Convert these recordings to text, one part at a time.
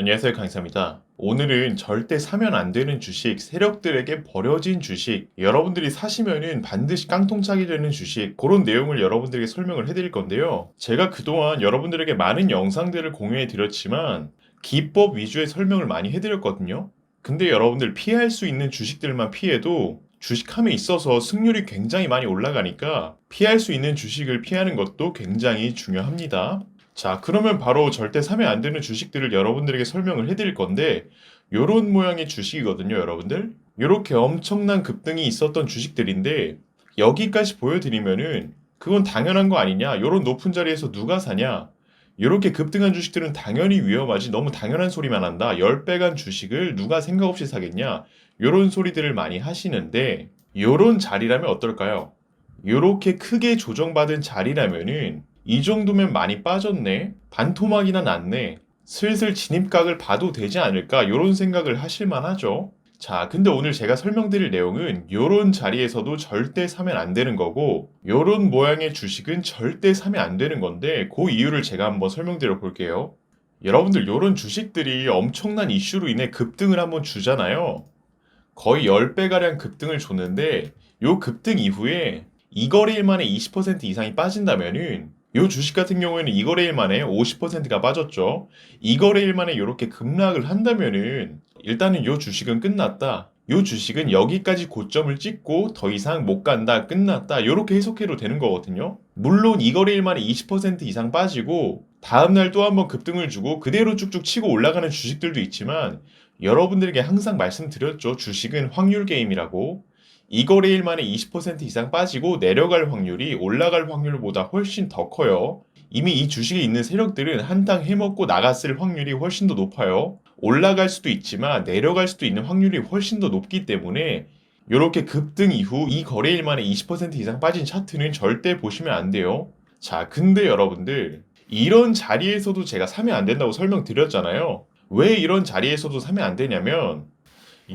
안녕하세요 강사입니다. 오늘은 절대 사면 안 되는 주식, 세력들에게 버려진 주식, 여러분들이 사시면은 반드시 깡통차게 되는 주식, 그런 내용을 여러분들에게 설명을 해드릴 건데요. 제가 그동안 여러분들에게 많은 영상들을 공유해 드렸지만, 기법 위주의 설명을 많이 해드렸거든요. 근데 여러분들 피할 수 있는 주식들만 피해도 주식함에 있어서 승률이 굉장히 많이 올라가니까 피할 수 있는 주식을 피하는 것도 굉장히 중요합니다. 자, 그러면 바로 절대 사면 안 되는 주식들을 여러분들에게 설명을 해드릴 건데, 요런 모양의 주식이거든요, 여러분들. 요렇게 엄청난 급등이 있었던 주식들인데, 여기까지 보여드리면은, 그건 당연한 거 아니냐? 요런 높은 자리에서 누가 사냐? 요렇게 급등한 주식들은 당연히 위험하지. 너무 당연한 소리만 한다. 10배 간 주식을 누가 생각 없이 사겠냐? 요런 소리들을 많이 하시는데, 요런 자리라면 어떨까요? 요렇게 크게 조정받은 자리라면은 이 정도면 많이 빠졌네. 반토막이나 났네. 슬슬 진입각을 봐도 되지 않을까? 요런 생각을 하실 만 하죠. 자, 근데 오늘 제가 설명드릴 내용은 요런 자리에서도 절대 사면 안 되는 거고 요런 모양의 주식은 절대 사면 안 되는 건데 그 이유를 제가 한번 설명드려 볼게요. 여러분들 요런 주식들이 엄청난 이슈로 인해 급등을 한번 주잖아요. 거의 10배가량 급등을 줬는데 요 급등 이후에 이 거래일 만에 20% 이상이 빠진다면은 요 주식 같은 경우에는 이 거래일 만에 50%가 빠졌죠. 이 거래일 만에 이렇게 급락을 한다면은 일단은 요 주식은 끝났다. 요 주식은 여기까지 고점을 찍고 더 이상 못 간다, 끝났다. 이렇게 해석해도 되는 거거든요. 물론 이 거래일 만에 20% 이상 빠지고 다음날 또 한번 급등을 주고 그대로 쭉쭉 치고 올라가는 주식들도 있지만 여러분들에게 항상 말씀드렸죠. 주식은 확률 게임이라고. 이 거래일 만에 20% 이상 빠지고 내려갈 확률이 올라갈 확률보다 훨씬 더 커요. 이미 이 주식에 있는 세력들은 한탕 해먹고 나갔을 확률이 훨씬 더 높아요. 올라갈 수도 있지만 내려갈 수도 있는 확률이 훨씬 더 높기 때문에 이렇게 급등 이후 이 거래일 만에 20% 이상 빠진 차트는 절대 보시면 안 돼요. 자, 근데 여러분들 이런 자리에서도 제가 사면 안 된다고 설명드렸잖아요. 왜 이런 자리에서도 사면 안 되냐면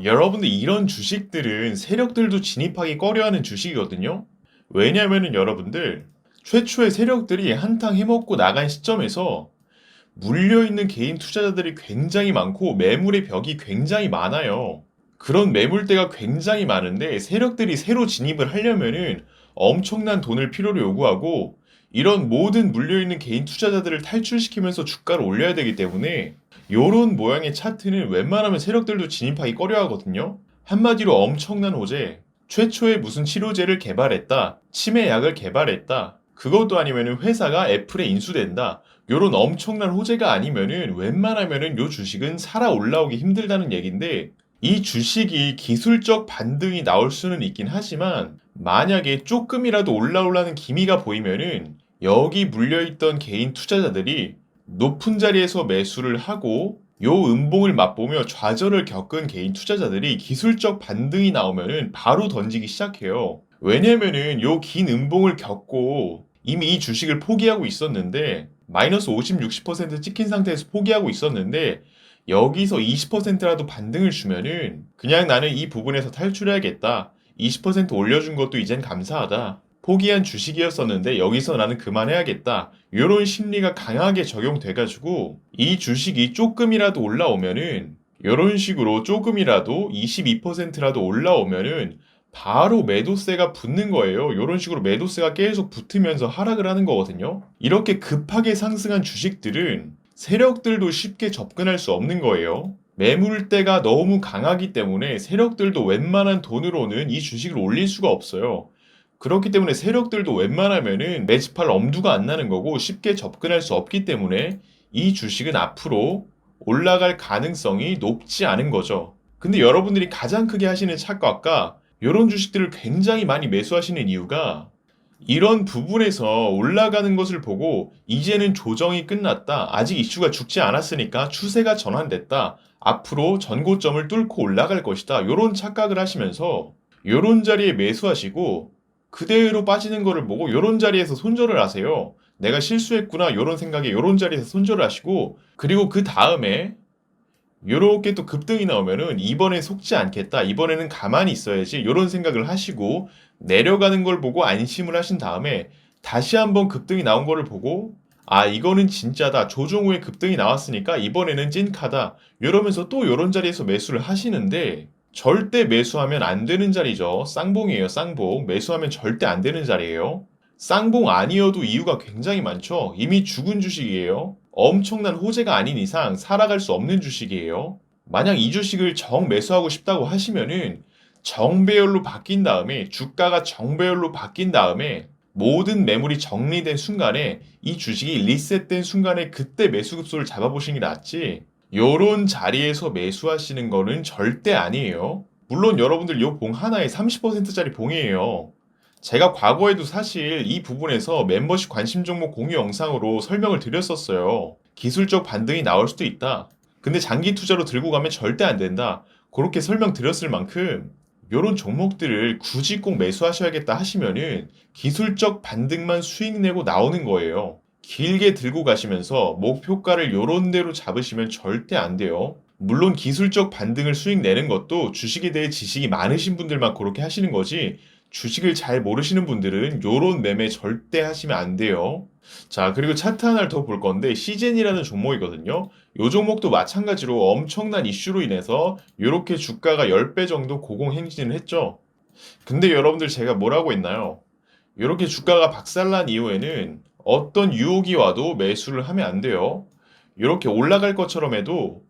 여러분들 이런 주식들은 세력들도 진입하기 꺼려하는 주식이거든요. 왜냐면은 여러분들 최초의 세력들이 한탕 해먹고 나간 시점에서 물려있는 개인 투자자들이 굉장히 많고 매물의 벽이 굉장히 많아요. 그런 매물대가 굉장히 많은데 세력들이 새로 진입을 하려면은 엄청난 돈을 필요로 요구하고 이런 모든 물려있는 개인 투자자들을 탈출시키면서 주가를 올려야 되기 때문에 요런 모양의 차트는 웬만하면 세력들도 진입하기 꺼려 하거든요. 한마디로 엄청난 호재. 최초의 무슨 치료제를 개발했다. 치매 약을 개발했다. 그것도 아니면은 회사가 애플에 인수된다. 요런 엄청난 호재가 아니면은 웬만하면은 요 주식은 살아 올라오기 힘들다는 얘긴데 이 주식이 기술적 반등이 나올 수는 있긴 하지만 만약에 조금이라도 올라오려는 기미가 보이면은 여기 물려있던 개인 투자자들이 높은 자리에서 매수를 하고 요 음봉을 맛보며 좌절을 겪은 개인 투자자들이 기술적 반등이 나오면은 바로 던지기 시작해요. 왜냐면은 요 긴 음봉을 겪고 이미 이 주식을 포기하고 있었는데 마이너스 50, 60% 찍힌 상태에서 포기하고 있었는데 여기서 20%라도 반등을 주면은 그냥 나는 이 부분에서 탈출해야겠다. 20% 올려준 것도 이젠 감사하다. 포기한 주식이었었는데 여기서 나는 그만해야겠다. 이런 심리가 강하게 적용돼가지고 이 주식이 조금이라도 올라오면은 이런 식으로 조금이라도 22%라도 올라오면은 바로 매도세가 붙는 거예요. 이런 식으로 매도세가 계속 붙으면서 하락을 하는 거거든요. 이렇게 급하게 상승한 주식들은 세력들도 쉽게 접근할 수 없는 거예요. 매물대가 너무 강하기 때문에 세력들도 웬만한 돈으로는 이 주식을 올릴 수가 없어요. 그렇기 때문에 세력들도 웬만하면은 매집할 엄두가 안 나는 거고 쉽게 접근할 수 없기 때문에 이 주식은 앞으로 올라갈 가능성이 높지 않은 거죠. 근데 여러분들이 가장 크게 하시는 착각과 이런 주식들을 굉장히 많이 매수하시는 이유가 이런 부분에서 올라가는 것을 보고 이제는 조정이 끝났다. 아직 이슈가 죽지 않았으니까 추세가 전환됐다. 앞으로 전고점을 뚫고 올라갈 것이다. 이런 착각을 하시면서 이런 자리에 매수하시고 그대로 빠지는 거를 보고 요런 자리에서 손절을 하세요. 내가 실수했구나 요런 생각에 요런 자리에서 손절을 하시고 그리고 그 다음에 요렇게 또 급등이 나오면은 이번에 속지 않겠다. 이번에는 가만히 있어야지. 요런 생각을 하시고 내려가는 걸 보고 안심을 하신 다음에 다시 한번 급등이 나온 거를 보고 아, 이거는 진짜다. 조정 후에 급등이 나왔으니까 이번에는 찐카다. 이러면서 또 이런 자리에서 매수를 하시는데 절대 매수하면 안 되는 자리죠. 쌍봉이에요, 쌍봉. 매수하면 절대 안 되는 자리예요. 쌍봉 아니어도 이유가 굉장히 많죠. 이미 죽은 주식이에요. 엄청난 호재가 아닌 이상 살아갈 수 없는 주식이에요. 만약 이 주식을 정 매수하고 싶다고 하시면은 정배열로 바뀐 다음에 주가가 정배열로 바뀐 다음에 모든 매물이 정리된 순간에 이 주식이 리셋된 순간에 그때 매수 급소를 잡아보시는 게 낫지. 요런 자리에서 매수하시는 거는 절대 아니에요. 물론 여러분들 요 봉 하나에 30%짜리 봉이에요. 제가 과거에도 사실 이 부분에서 멤버십 관심 종목 공유 영상으로 설명을 드렸었어요. 기술적 반등이 나올 수도 있다. 근데 장기 투자로 들고 가면 절대 안 된다. 그렇게 설명드렸을 만큼 요런 종목들을 굳이 꼭 매수하셔야겠다 하시면은 기술적 반등만 수익 내고 나오는 거예요. 길게 들고 가시면서 목표가를 요런 대로 잡으시면 절대 안 돼요. 물론 기술적 반등을 수익 내는 것도 주식에 대해 지식이 많으신 분들만 그렇게 하시는 거지 주식을 잘 모르시는 분들은 요런 매매 절대 하시면 안 돼요. 자, 그리고 차트 하나를 더 볼 건데 시젠이라는 종목이거든요. 요 종목도 마찬가지로 엄청난 이슈로 인해서 이렇게 주가가 10배 정도 고공행진을 했죠. 근데 여러분들 제가 뭐라고 했나요? 이렇게 주가가 박살난 이후에는 어떤 유혹이 와도 매수를 하면 안 돼요. 이렇게 올라갈 것처럼 해도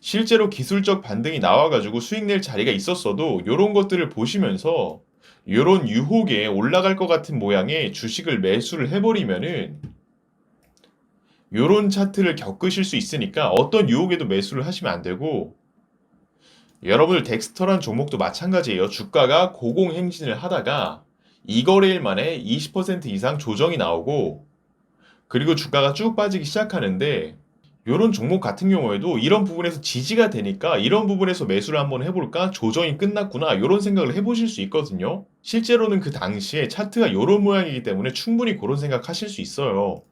실제로 기술적 반등이 나와가지고 수익 낼 자리가 있었어도 이런 것들을 보시면서 이런 유혹에 올라갈 것 같은 모양의 주식을 매수를 해버리면은 이런 차트를 겪으실 수 있으니까 어떤 유혹에도 매수를 하시면 안 되고 여러분들 덱스터란 종목도 마찬가지예요. 주가가 고공행진을 하다가 2거래일 만에 20% 이상 조정이 나오고 그리고 주가가 쭉 빠지기 시작하는데 이런 종목 같은 경우에도 이런 부분에서 지지가 되니까 이런 부분에서 매수를 한번 해볼까? 조정이 끝났구나. 이런 생각을 해보실 수 있거든요. 실제로는 그 당시에 차트가 이런 모양이기 때문에 충분히 그런 생각 하실 수 있어요.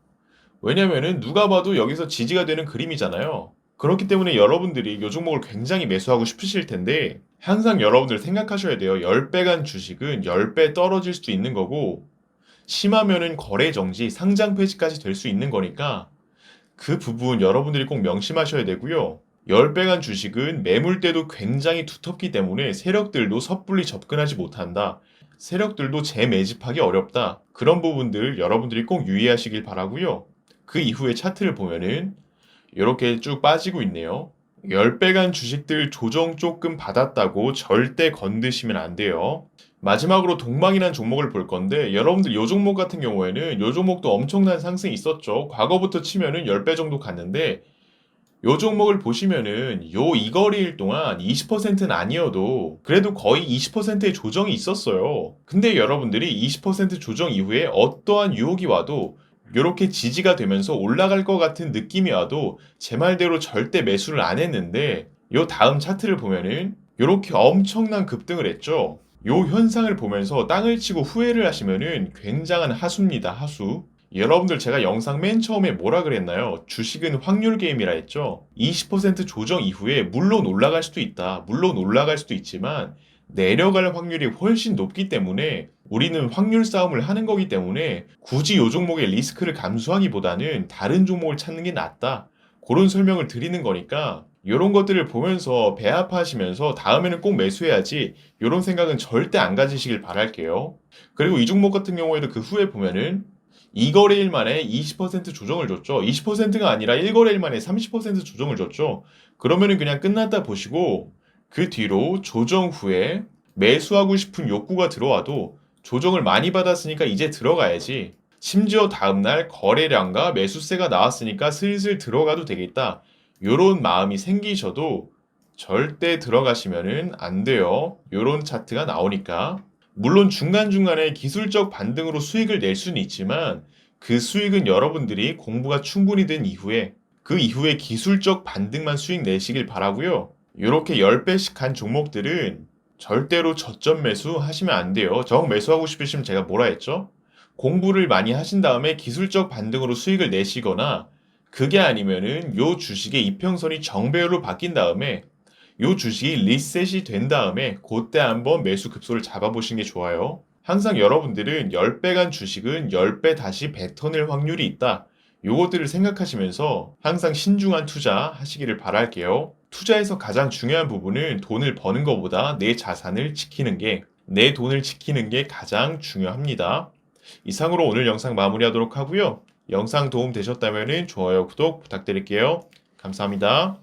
왜냐면은 누가 봐도 여기서 지지가 되는 그림이잖아요. 그렇기 때문에 여러분들이 이 종목을 굉장히 매수하고 싶으실 텐데 항상 여러분들 생각하셔야 돼요. 10배 간 주식은 10배 떨어질 수도 있는 거고 심하면은 거래 정지, 상장 폐지까지 될 수 있는 거니까 그 부분 여러분들이 꼭 명심하셔야 되고요. 10배 간 주식은 매물대도 굉장히 두텁기 때문에 세력들도 섣불리 접근하지 못한다. 세력들도 재매집하기 어렵다. 그런 부분들 여러분들이 꼭 유의하시길 바라고요. 그 이후에 차트를 보면은 이렇게 쭉 빠지고 있네요. 10배 간 주식들 조정 조금 받았다고 절대 건드시면 안 돼요. 마지막으로 동방이라는 종목을 볼 건데 여러분들 이 종목 같은 경우에는 이 종목도 엄청난 상승이 있었죠. 과거부터 치면은 10배 정도 갔는데 이 종목을 보시면은 요 이거리일 동안 20%는 아니어도 그래도 거의 20%의 조정이 있었어요. 근데 여러분들이 20% 조정 이후에 어떠한 유혹이 와도 이렇게 지지가 되면서 올라갈 것 같은 느낌이 와도 제 말대로 절대 매수를 안 했는데 요 다음 차트를 보면은 이렇게 엄청난 급등을 했죠. 요 현상을 보면서 땅을 치고 후회를 하시면은 굉장한 하수입니다. 하수. 여러분들 제가 영상 맨 처음에 뭐라 그랬나요? 주식은 확률 게임이라 했죠. 20% 조정 이후에 물론 올라갈 수도 있다. 물론 올라갈 수도 있지만 내려갈 확률이 훨씬 높기 때문에 우리는 확률 싸움을 하는 거기 때문에 굳이 요 종목의 리스크를 감수하기보다는 다른 종목을 찾는 게 낫다. 그런 설명을 드리는 거니까 이런 것들을 보면서 배 아파하시면서 다음에는 꼭 매수해야지 이런 생각은 절대 안 가지시길 바랄게요. 그리고 이 종목 같은 경우에도 그 후에 보면은 2거래일 만에 20% 조정을 줬죠. 20%가 아니라 1거래일 만에 30% 조정을 줬죠. 그러면은 그냥 끝났다 보시고 그 뒤로 조정 후에 매수하고 싶은 욕구가 들어와도 조정을 많이 받았으니까 이제 들어가야지. 심지어 다음날 거래량과 매수세가 나왔으니까 슬슬 들어가도 되겠다. 요런 마음이 생기셔도 절대 들어가시면은 안 돼요. 요런 차트가 나오니까. 물론 중간중간에 기술적 반등으로 수익을 낼 수는 있지만 그 수익은 여러분들이 공부가 충분히 된 이후에 그 이후에 기술적 반등만 수익 내시길 바라고요. 이렇게 10배씩 간 종목들은 절대로 저점 매수 하시면 안 돼요. 정 매수하고 싶으시면 제가 뭐라 했죠? 공부를 많이 하신 다음에 기술적 반등으로 수익을 내시거나 그게 아니면은 요 주식의 이평선이 정배열로 바뀐 다음에 요 주식이 리셋이 된 다음에 그때 한번 매수 급소를 잡아보시는 게 좋아요. 항상 여러분들은 10배 간 주식은 10배 다시 뱉어낼 확률이 있다. 요것들을 생각하시면서 항상 신중한 투자 하시기를 바랄게요. 투자에서 가장 중요한 부분은 돈을 버는 것보다 내 자산을 지키는 게, 내 돈을 지키는 게 가장 중요합니다. 이상으로 오늘 영상 마무리하도록 하고요. 영상 도움 되셨다면 좋아요, 구독 부탁드릴게요. 감사합니다.